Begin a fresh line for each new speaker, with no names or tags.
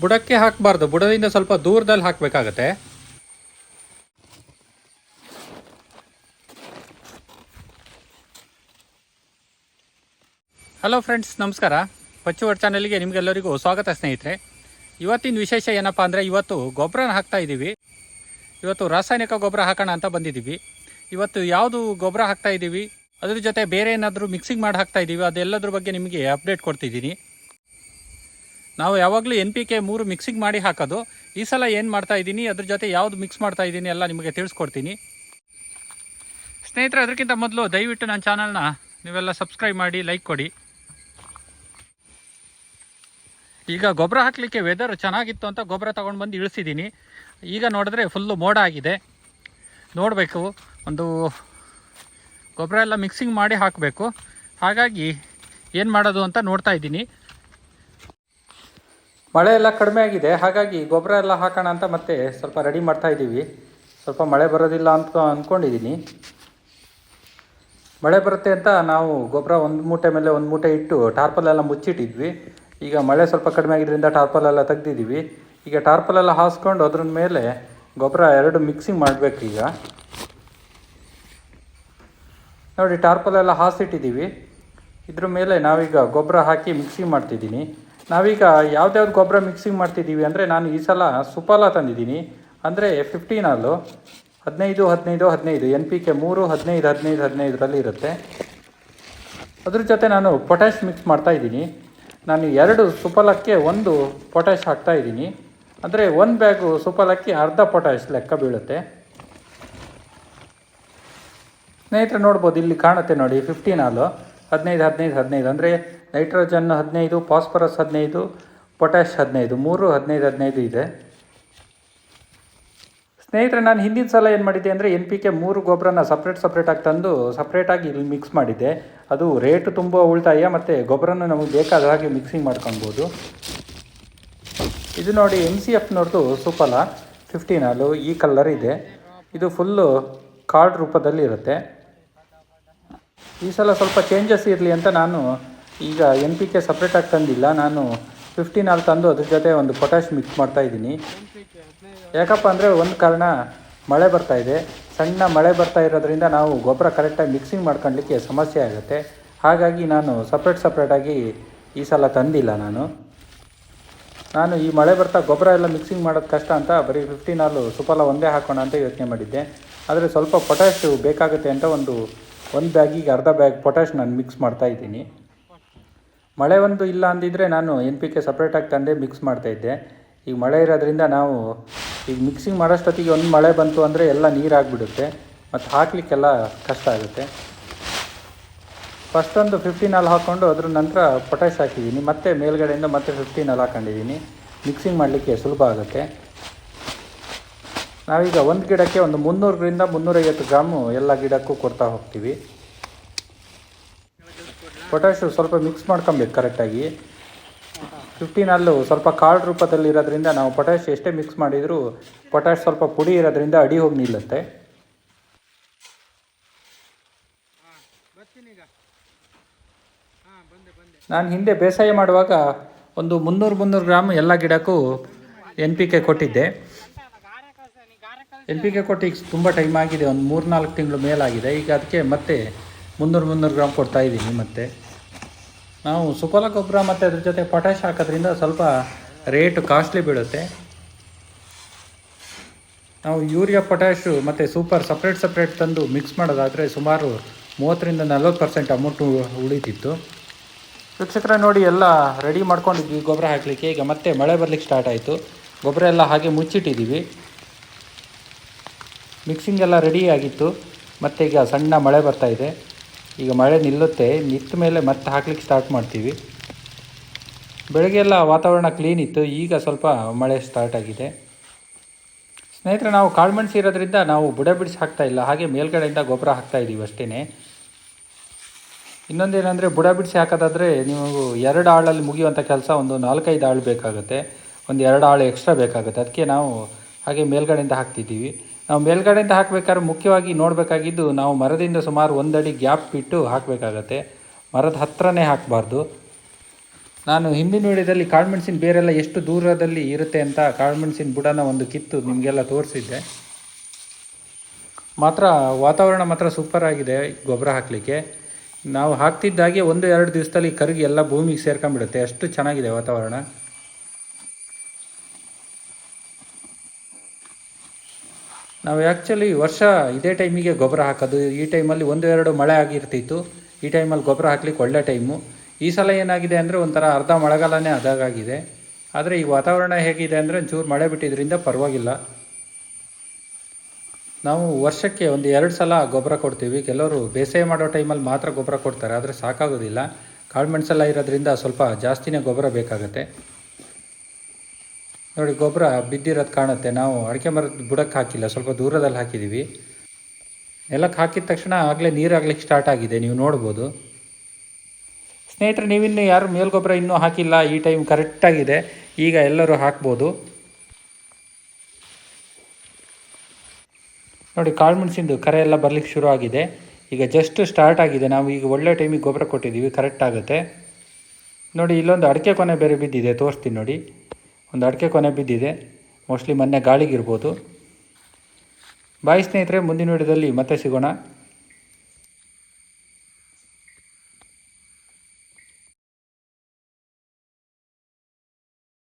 ಬುಡಕ್ಕೆ ಹಾಕಬಾರ್ದು. ಬುಡದಿಂದ ಸ್ವಲ್ಪ ದೂರದಲ್ಲಿ ಹಾಕಬೇಕಾಗತ್ತೆ. ಹಲೋ ಫ್ರೆಂಡ್ಸ್, ನಮಸ್ಕಾರ. ಪಚ್ಚುವರ್ ಚಾನಲ್ಗೆ ನಿಮಗೆಲ್ಲರಿಗೂ ಸ್ವಾಗತ ಸ್ನೇಹಿತರೆ. ಇವತ್ತಿನ ವಿಶೇಷ ಏನಪ್ಪ ಅಂದರೆ ಇವತ್ತು ಗೊಬ್ಬರನ ಹಾಕ್ತಾ ಇದ್ದೀವಿ ಇವತ್ತು ರಾಸಾಯನಿಕ ಗೊಬ್ಬರ ಹಾಕೋಣ ಅಂತ ಬಂದಿದ್ದೀವಿ ಇವತ್ತು ಯಾವುದು ಗೊಬ್ಬರ ಹಾಕ್ತಾ ಇದ್ದೀವಿ ಅದ್ರ ಜೊತೆ ಬೇರೆ ಏನಾದರೂ ಮಿಕ್ಸಿಂಗ್ ಮಾಡಿ ಹಾಕ್ತಾ ಇದ್ದೀವಿ ಅದೆಲ್ಲದ್ರ ಬಗ್ಗೆ ನಿಮಗೆ ಅಪ್ಡೇಟ್ ಕೊಡ್ತಿದ್ದೀನಿ. ನಾವು ಯಾವಾಗಲೂ ಎನ್ ಪಿ ಕೆ ಮೂರು ಮಿಕ್ಸಿಂಗ್ ಮಾಡಿ ಹಾಕೋದು. ಈ ಸಲ ಏನು ಮಾಡ್ತಾ ಇದ್ದೀನಿ, ಅದ್ರ ಜೊತೆ ಯಾವುದು ಮಿಕ್ಸ್ ಮಾಡ್ತಾ ಇದ್ದೀನಿ ಎಲ್ಲ ನಿಮಗೆ ತಿಳಿಸ್ಕೊಡ್ತೀನಿ. ಸ್ನೇಹಿತರೆ ಅದಕ್ಕಿಂತ ಮೊದಲು ದಯವಿಟ್ಟು ನನ್ನ ಚಾನಲ್ನ ನೀವೆಲ್ಲ ಸಬ್ಸ್ಕ್ರೈಬ್ ಮಾಡಿ ಲೈಕ್ ಕೊಡಿ. ಈಗ ಗೊಬ್ಬರ ಹಾಕಲಿಕ್ಕೆ ವೆದರ್ ಚೆನ್ನಾಗಿತ್ತು ಅಂತ ಗೊಬ್ಬರ ತೊಗೊಂಡು ಬಂದು ಇಳಿಸಿದ್ದೀನಿ ಈಗ ನೋಡಿದ್ರೆ ಫುಲ್ಲು ಮೋಡ ಆಗಿದೆ. ನೋಡಬೇಕು, ಒಂದು ಗೊಬ್ಬರ ಎಲ್ಲ ಮಿಕ್ಸಿಂಗ್ ಮಾಡಿ ಹಾಕಬೇಕು. ಹಾಗಾಗಿ ಏನು ಮಾಡೋದು ಅಂತ ನೋಡ್ತಾ ಇದ್ದೀನಿ. ಮಳೆ ಎಲ್ಲ ಕಡಿಮೆ ಆಗಿದೆ. ಹಾಗಾಗಿ ಗೊಬ್ಬರ ಎಲ್ಲ ಹಾಕೋಣ ಅಂತ ಮತ್ತೆ ಸ್ವಲ್ಪ ರೆಡಿ ಮಾಡ್ತಾ ಇದ್ದೀವಿ. ಸ್ವಲ್ಪ ಮಳೆ ಬರೋದಿಲ್ಲ ಅಂತ ಅಂದ್ಕೊಂಡಿದ್ದೀನಿ ಮಳೆ ಬರುತ್ತೆ ಅಂತ ನಾವು ಗೊಬ್ಬರ ಒಂದು ಮೂಟೆ ಮೇಲೆ ಒಂದು ಮೂಟೆ ಇಟ್ಟು ಟಾರ್ಪಲ್ ಎಲ್ಲ ಮುಚ್ಚಿಟ್ಟಿದ್ವಿ. ಈಗ ಮಳೆ ಸ್ವಲ್ಪ ಕಡಿಮೆ ಆಗಿದ್ದರಿಂದ ಟಾರ್ಪಲ್ ಎಲ್ಲ ತೆಗ್ದಿದ್ದೀವಿ. ಈಗ ಟಾರ್ಪಲ್ ಎಲ್ಲ ಹಾಸ್ಕೊಂಡು ಅದ್ರ ಮೇಲೆ ಗೊಬ್ಬರ ಎರಡು ಮಿಕ್ಸಿಂಗ್ ಮಾಡಬೇಕು ಈಗ. ನೋಡಿ, ಟಾರ್ಪಲ್ ಎಲ್ಲ ಹಾಸಿಟ್ಟಿದ್ದೀವಿ. ಇದ್ರ ಮೇಲೆ ನಾವೀಗ ಗೊಬ್ಬರ ಹಾಕಿ ಮಿಕ್ಸಿಂಗ್ ಮಾಡ್ತಿದ್ದೀನಿ. ನಾವೀಗ ಯಾವ್ದ್ಯಾವ್ದು ಗೊಬ್ಬರ ಮಿಕ್ಸಿಂಗ್ ಮಾಡ್ತಿದ್ದೀವಿ ಅಂದರೆ ನಾನು ಈ ಸಲ ಸುಪಾಲ ತಂದಿದ್ದೀನಿ. ಅಂದರೆ ಫಿಫ್ಟೀನ್ ಹಾಲು ಹದಿನೈದು ಹದಿನೈದು ಹದಿನೈದು. ಎನ್ ಪಿ ಕೆ ಮೂರು, ಹದಿನೈದು ಹದಿನೈದು, ಹದಿನೈದರಲ್ಲಿ ಇರುತ್ತೆ. ಅದ್ರ ಜೊತೆ ನಾನು ಪೊಟ್ಯಾಶ್ ಮಿಕ್ಸ್ ಮಾಡ್ತಾ ಇದ್ದೀನಿ. ನಾನು ಎರಡು ಸುಫಲಕ್ಕೆ ಒಂದು ಪೊಟ್ಯಾಶ್ ಹಾಕ್ತಾಯಿದ್ದೀನಿ ಅಂದರೆ ಒಂದು ಬ್ಯಾಗು ಸುಫಲಕ್ಕೆ ಅರ್ಧ ಪೊಟ್ಯಾಶ್ ಲೆಕ್ಕ ಬೀಳುತ್ತೆ. ಸ್ನೇಹಿತರೆ, ನೋಡ್ಬೋದು, ಇಲ್ಲಿ ಕಾಣುತ್ತೆ ನೋಡಿ ಫಿಫ್ಟೀನ್ ಹಾಲು ಹದಿನೈದು ಹದಿನೈದು ಹದಿನೈದು. ಅಂದರೆ ನೈಟ್ರೋಜನ್ ಹದಿನೈದು, ಫಾಸ್ಫರಸ್ ಹದಿನೈದು ಪೊಟ್ಯಾಶ್ ಹದಿನೈದು, ಮೂರು, ಹದಿನೈದು ಹದಿನೈದು ಇದೆ. ಸ್ನೇಹಿತರೆ, ನಾನು ಹಿಂದಿನ ಸಲ ಏನು ಮಾಡಿದ್ದೆ ಅಂದರೆ ಎನ್ ಪಿ ಕೆ ಮೂರು ಗೊಬ್ಬರನ ಸಪ್ರೇಟ್ ಸಪ್ರೇಟಾಗಿ ತಂದು ಸಪ್ರೇಟಾಗಿ ಇಲ್ಲಿ ಮಿಕ್ಸ್ ಮಾಡಿದ್ದೆ. ಅದು ರೇಟ್ ತುಂಬ ಉಳಿತಾಯ ಮತ್ತು ಗೊಬ್ಬರನ ನಮಗೆ ಬೇಕಾದ ಹಾಗೆ ಮಿಕ್ಸಿಂಗ್ ಮಾಡ್ಕೊಬೋದು ಇದು ನೋಡಿ ಎಂ ಸಿ ಎಫ್ನವ್ರದ್ದು ಸೂಪಲ ಫಿಫ್ಟೀನ್ ಹಾಲು, ಈ ಕಲರ್ ಇದೆ. ಇದು ಫುಲ್ಲು ಕಾರ್ಡ್ ರೂಪದಲ್ಲಿ ಇರುತ್ತೆ. ಈ ಸಲ ಸ್ವಲ್ಪ ಚೇಂಜಸ್ ಇರಲಿ ಅಂತ ನಾನು ಈಗ ಎನ್ ಪಿ ಕೆ ಸಪ್ರೇಟಾಗಿ ತಂದಿಲ್ಲ. ನಾನು ಫಿಫ್ಟೀನ್ ಆಲ್ ತಂದು ಅದ್ರ ಜೊತೆ ಒಂದು ಪೊಟ್ಯಾಶ್ ಮಿಕ್ಸ್ ಮಾಡ್ತಾ ಇದ್ದೀನಿ. ಯಾಕಪ್ಪ ಅಂದರೆ ಒಂದು ಕಾರಣ ಮಳೆ ಬರ್ತಾ ಇದೆ. ಸಣ್ಣ ಮಳೆ ಬರ್ತಾ ಇರೋದ್ರಿಂದ ನಾವು ಗೊಬ್ಬರ ಕರೆಕ್ಟಾಗಿ ಮಿಕ್ಸಿಂಗ್ ಮಾಡ್ಕೊಳ್ಲಿಕ್ಕೆ ಸಮಸ್ಯೆ ಆಗುತ್ತೆ. ಹಾಗಾಗಿ ನಾನು ಸಪ್ರೇಟ್ ಸಪ್ರೇಟಾಗಿ ಈ ಸಲ ತಂದಿಲ್ಲ ನಾನು. ನಾನು ಈ ಮಳೆ ಬರ್ತಾ ಗೊಬ್ಬರ ಎಲ್ಲ ಮಿಕ್ಸಿಂಗ್ ಮಾಡೋದು ಕಷ್ಟ ಅಂತ ಬರೀ ಫಿಫ್ಟೀನ್ ಹಾಲು ಸುಫಲ ಒಂದೇ ಹಾಕೋಣ ಅಂತ ಯೋಚನೆ ಮಾಡಿದ್ದೆ. ಆದರೆ ಸ್ವಲ್ಪ ಪೊಟ್ಯಾಶು ಬೇಕಾಗುತ್ತೆ ಅಂತ ಒಂದು ಒಂದು ಬ್ಯಾಗಿಗೆ ಅರ್ಧ ಬ್ಯಾಗ್ ಪೊಟ್ಯಾಶ್ ನಾನು ಮಿಕ್ಸ್ ಮಾಡ್ತಾ ಇದ್ದೀನಿ. ಮಳೆ ಒಂದು ಇಲ್ಲ ಅಂದಿದ್ರೆ ನಾನು ಎನ್ ಪಿ ಕೆ ಸಪ್ರೇಟಾಗಿ ತಂದೆ ಮಿಕ್ಸ್ ಮಾಡ್ತಾಯಿದ್ದೆ ಈಗ ಮಳೆ ಇರೋದ್ರಿಂದ ನಾವು ಈಗ ಮಿಕ್ಸಿಂಗ್ ಮಾಡೋಷ್ಟೊತ್ತಿಗೆ ಒಂದು ಮಳೆ ಬಂತು ಅಂದರೆ ಎಲ್ಲ ನೀರಾಗಿಬಿಡುತ್ತೆ ಮತ್ತು ಹಾಕಲಿಕ್ಕೆಲ್ಲ ಕಷ್ಟ ಆಗುತ್ತೆ. ಫಸ್ಟ್ ಒಂದು ಫಿಫ್ಟೀನ್ ಅಲ್ಲಿ ಹಾಕ್ಕೊಂಡು ಅದ್ರ ನಂತರ ಪೊಟ್ಯಾಶ್ ಹಾಕಿದ್ದೀನಿ ಮತ್ತೆ ಮೇಲ್ಗಡೆಯಿಂದ ಮತ್ತೆ ಫಿಫ್ಟೀನ್ ಅಲ್ಲಿ ಹಾಕೊಂಡಿದ್ದೀನಿ ಮಿಕ್ಸಿಂಗ್ ಮಾಡಲಿಕ್ಕೆ ಸುಲಭ ಆಗುತ್ತೆ. ನಾವೀಗ ಒಂದು ಗಿಡಕ್ಕೆ ಒಂದು ಮುನ್ನೂರರಿಂದ ಮುನ್ನೂರೈವತ್ತು ಗ್ರಾಮು ಎಲ್ಲ ಗಿಡಕ್ಕೂ ಕೊಡ್ತಾ ಹೋಗ್ತೀವಿ. ಪೊಟ್ಯಾಶು ಸ್ವಲ್ಪ ಮಿಕ್ಸ್ ಮಾಡ್ಕೊಬೇಕು ಕರೆಕ್ಟಾಗಿ. ಫಿಫ್ಟೀನ್ ಅಲ್ಲೂ ಸ್ವಲ್ಪ ಕಾಳು ರೂಪದಲ್ಲಿ ಇರೋದ್ರಿಂದ ನಾವು ಪೊಟ್ಯಾಶ್ ಎಷ್ಟೇ ಮಿಕ್ಸ್ ಮಾಡಿದರೂ ಪೊಟ್ಯಾಶ್ ಸ್ವಲ್ಪ ಪುಡಿ ಇರೋದ್ರಿಂದ ಅಡಿ ಹೋಗಿ ನಿಲ್ಲುತ್ತೆ. ನಾನು ಹಿಂದೆ ಬೇಸಾಯ ಮಾಡುವಾಗ ಒಂದು ಮುನ್ನೂರು ಮುನ್ನೂರು ಗ್ರಾಮ್ ಎಲ್ಲ ಗಿಡಕ್ಕೂ ಎನ್ ಪಿ ಕೆ ಕೊಟ್ಟಿದ್ದೆ. ಎನ್ ಪಿ ಕೆ ಕೊಟ್ಟು ತುಂಬ ಟೈಮ್ ಆಗಿದೆ, ಒಂದು ಮೂರು ನಾಲ್ಕು ತಿಂಗಳು ಮೇಲಾಗಿದೆ. ಈಗ ಅದಕ್ಕೆ ಮತ್ತೆ ಮುನ್ನೂರು ಮುನ್ನೂರು ಗ್ರಾಮ್ ಕೊಡ್ತಾ ಇದ್ದೀನಿ ಮತ್ತೆ. ನಾವು ಸುಫಲ ಗೊಬ್ಬರ ಮತ್ತು ಅದ್ರ ಜೊತೆ ಪೊಟ್ಯಾಶ್ ಹಾಕೋದ್ರಿಂದ ಸ್ವಲ್ಪ ರೇಟು ಕಾಸ್ಟ್ಲಿ ಬೀಳುತ್ತೆ. ನಾವು ಯೂರಿಯಾ, ಪೊಟ್ಯಾಶು ಮತ್ತು ಸೂಪರ್ ಸಪ್ರೇಟ್ ಸಪ್ರೇಟ್ ತಂದು ಮಿಕ್ಸ್ ಮಾಡೋದಾದರೆ ಸುಮಾರು ಮೂವತ್ತರಿಂದ ನಲ್ವತ್ತು ಪರ್ಸೆಂಟ್ ಅಮೌಂಟು ಉಳಿತಿತ್ತು. ವೀಕ್ಷಕರ ನೋಡಿ, ಎಲ್ಲ ರೆಡಿ ಮಾಡ್ಕೊಂಡಿದ್ವಿ ಗೊಬ್ಬರ ಹಾಕಲಿಕ್ಕೆ ಈಗ ಮತ್ತೆ ಮಳೆ ಬರಲಿಕ್ಕೆ ಸ್ಟಾರ್ಟ್ ಆಯಿತು. ಗೊಬ್ಬರ ಎಲ್ಲ ಹಾಗೆ ಮುಚ್ಚಿಟ್ಟಿದ್ದೀವಿ. ಮಿಕ್ಸಿಂಗ್ ಎಲ್ಲ ರೆಡಿ ಆಗಿತ್ತು. ಮತ್ತು ಈಗ ಸಣ್ಣ ಮಳೆ ಬರ್ತಾ ಇದೆ. ಈಗ ಮಳೆ ನಿಲ್ಲುತ್ತೆ ನಿತ್ತ ಮೇಲೆ ಮತ್ತೆ ಹಾಕ್ಲಿಕ್ಕೆ ಸ್ಟಾರ್ಟ್ ಮಾಡ್ತೀವಿ. ಬೆಳಗ್ಗೆ ಎಲ್ಲ ವಾತಾವರಣ ಕ್ಲೀನ್ ಇತ್ತು, ಈಗ ಸ್ವಲ್ಪ ಮಳೆ ಸ್ಟಾರ್ಟ್ ಆಗಿದೆ. ಸ್ನೇಹಿತರೆ, ನಾವು ಕಾಳುಮೆಣಸು ಇರೋದ್ರಿಂದ ನಾವು ಬುಡ ಬಿಡಿಸಿ ಹಾಕ್ತಾ ಇಲ್ಲ, ಹಾಗೆ ಮೇಲ್ಗಡೆಯಿಂದ ಗೊಬ್ಬರ ಹಾಕ್ತಾ ಇದ್ದೀವಿ ಅಷ್ಟೇ ಇನ್ನೊಂದೇನೆಂದರೆ ಬುಡ ಬಿಡಿಸಿ ಹಾಕೋದಾದರೆ ನೀವು ಎರಡು ಆಳಲ್ಲಿ ಮುಗಿಯುವಂಥ ಕೆಲಸ, ಒಂದು ನಾಲ್ಕೈದು ಆಳು ಬೇಕಾಗುತ್ತೆ, ಒಂದು ಎರಡು ಆಳು ಎಕ್ಸ್ಟ್ರಾ ಬೇಕಾಗುತ್ತೆ, ಅದಕ್ಕೆ ನಾವು ಹಾಗೆ ಮೇಲ್ಗಡೆಯಿಂದ ಹಾಕ್ತಿದ್ದೀವಿ. ನಾವು ಮೇಲ್ಗಡೆಯಿಂದ ಹಾಕಬೇಕಾದ್ರೆ ಮುಖ್ಯವಾಗಿ ನೋಡಬೇಕಾಗಿದ್ದು ನಾವು ಮರದಿಂದ ಸುಮಾರು ಒಂದಡಿ ಗ್ಯಾಪ್ ಬಿಟ್ಟು ಹಾಕಬೇಕಾಗತ್ತೆ. ಮರದ ಹತ್ತಿರನೇ ಹಾಕಬಾರ್ದು. ನಾನು ಹಿಂದಿನ ವಿಡಿಯೋದಲ್ಲಿ ಕಾಳುಮೆಣಸಿನ ಬೇರೆಲ್ಲ ಎಷ್ಟು ದೂರದಲ್ಲಿ ಇರುತ್ತೆ ಅಂತ ಕಾಳುಮೆಣಸಿನ ಬುಡನ ಒಂದು ಕಿತ್ತು ನಿಮಗೆಲ್ಲ ತೋರಿಸಿದ್ದೆ. ಮಾತ್ರ ವಾತಾವರಣ ಮಾತ್ರ ಸೂಪರ್ ಆಗಿದೆ ಗೊಬ್ಬರ ಹಾಕಲಿಕ್ಕೆ. ನಾವು ಹಾಕ್ತಿದ್ದಾಗೆ ಒಂದು, ಎರಡು ದಿವಸದಲ್ಲಿ ಕರಗಿ ಎಲ್ಲ ಭೂಮಿಗೆ ಸೇರ್ಕೊಂಡ್ಬಿಡುತ್ತೆ. ಅಷ್ಟು ಚೆನ್ನಾಗಿದೆ ವಾತಾವರಣ. ನಾವು ಆ್ಯಕ್ಚುಲಿ ವರ್ಷ ಇದೇ ಟೈಮಿಗೆ ಗೊಬ್ಬರ ಹಾಕೋದು. ಈ ಟೈಮಲ್ಲಿ ಒಂದು ಎರಡು ಮಳೆ ಆಗಿರ್ತಿತ್ತು. ಈ ಟೈಮಲ್ಲಿ ಗೊಬ್ಬರ ಹಾಕ್ಲಿಕ್ಕೆ ಒಳ್ಳೆ ಟೈಮು ಈ ಸಲ ಏನಾಗಿದೆ ಅಂದರೆ ಒಂಥರ ಅರ್ಧ ಮಳೆಗಾಲನೇ ಅದಾಗಿದೆ ಆದರೆ ಈ ವಾತಾವರಣ ಹೇಗಿದೆ ಅಂದರೆ ಒಂಚೂರು ಮಳೆ ಬಿಟ್ಟಿದ್ದರಿಂದ ಪರವಾಗಿಲ್ಲ. ನಾವು ವರ್ಷಕ್ಕೆ ಒಂದು ಎರಡು ಸಲ ಗೊಬ್ಬರ ಕೊಡ್ತೀವಿ. ಕೆಲವರು ಬೇಸಾಯ ಮಾಡೋ ಟೈಮಲ್ಲಿ ಮಾತ್ರ ಗೊಬ್ಬರ ಕೊಡ್ತಾರೆ. ಆದರೆ ಸಾಕಾಗೋದಿಲ್ಲ. ಕಾಳುಮೆಣಸೆಲ್ಲ ಇರೋದ್ರಿಂದ ಸ್ವಲ್ಪ ಜಾಸ್ತಿನೇ ಗೊಬ್ಬರ ಬೇಕಾಗುತ್ತೆ. ನೋಡಿ, ಗೊಬ್ಬರ ಬಿದ್ದಿರೋದು ಕಾಣುತ್ತೆ. ನಾವು ಅಡಿಕೆ ಮರದ ಬುಡಕ್ಕೆ ಹಾಕಿಲ್ಲ, ಸ್ವಲ್ಪ ದೂರದಲ್ಲಿ ಹಾಕಿದ್ದೀವಿ ನೆಲಕ್ಕೆ ಹಾಕಿದ ತಕ್ಷಣ ಆಗಲೇ ನೀರು ಆಗ್ಲಿಕ್ಕೆ ಸ್ಟಾರ್ಟ್ ಆಗಿದೆ, ನೀವು ನೋಡ್ಬೋದು. ಸ್ನೇಹಿತರೆ, ನೀವಿನ್ನು ಯಾರು ಮೇಲ್ಗೊಬ್ಬರ ಇನ್ನೂ ಹಾಕಿಲ್ಲ, ಈ ಟೈಮ್ ಕರೆಕ್ಟಾಗಿದೆ ಈಗ ಎಲ್ಲರೂ ಹಾಕ್ಬೋದು. ನೋಡಿ ಕಾಳುಮೆಣಸಿಂದು ಕರೆ ಎಲ್ಲ ಬರಲಿಕ್ಕೆ ಶುರು ಆಗಿದೆ. ಈಗ ಜಸ್ಟ್ ಸ್ಟಾರ್ಟ್ ಆಗಿದೆ. ನಾವು ಈಗ ಒಳ್ಳೆ ಟೈಮಿಗೆ ಗೊಬ್ಬರ ಕೊಟ್ಟಿದ್ದೀವಿ ಕರೆಕ್ಟ್ ಆಗುತ್ತೆ. ನೋಡಿ, ಇಲ್ಲೊಂದು ಅಡಿಕೆ ಕೊನೆ ಬೇರೆ ಬಿದ್ದಿದೆ, ತೋರಿಸ್ತೀನಿ ನೋಡಿ. ಒಂದು ಅಡಿಕೆ ಕೊನೆ ಬಿದ್ದಿದೆ. ಮೋಸ್ಟ್ಲಿ ಮೊನ್ನೆ ಗಾಳಿಗಿರ್ಬೋದು. ಬಾಯಿ ಸ್ನೇಹಿತರೆ ಮುಂದಿನ ವಿಡಿಯೋದಲ್ಲಿ ಮತ್ತೆ ಸಿಗೋಣ.